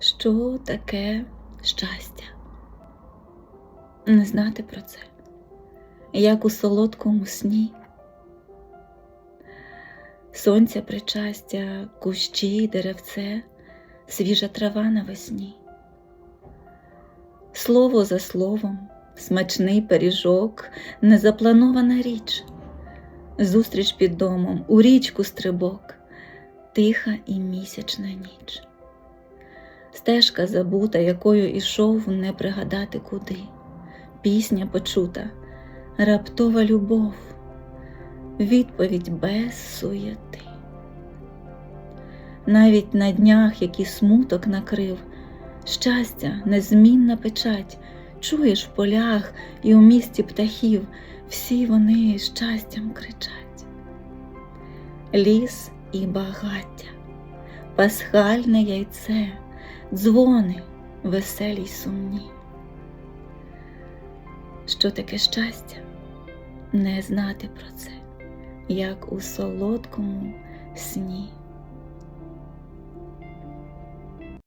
що таке щастя. Не знати про це, як у солодкому сні. Сонця причастя, кущі, деревце, свіжа трава навесні. Слово за словом, смачний пиріжок, незапланована річ, зустріч під домом, у річку стрибок, тиха і місячна ніч. Стежка забута, якою ішов не пригадати куди, пісня почута, раптова любов, відповідь без суєти. Навіть на днях, які смуток накрив, щастя, незмінна печать, чуєш в полях і у місті птахів, всі вони щастям кричать. Ліс і багаття, пасхальне яйце, дзвони веселі й сумні. Що таке щастя? Не знати про це, як у солодкому сні.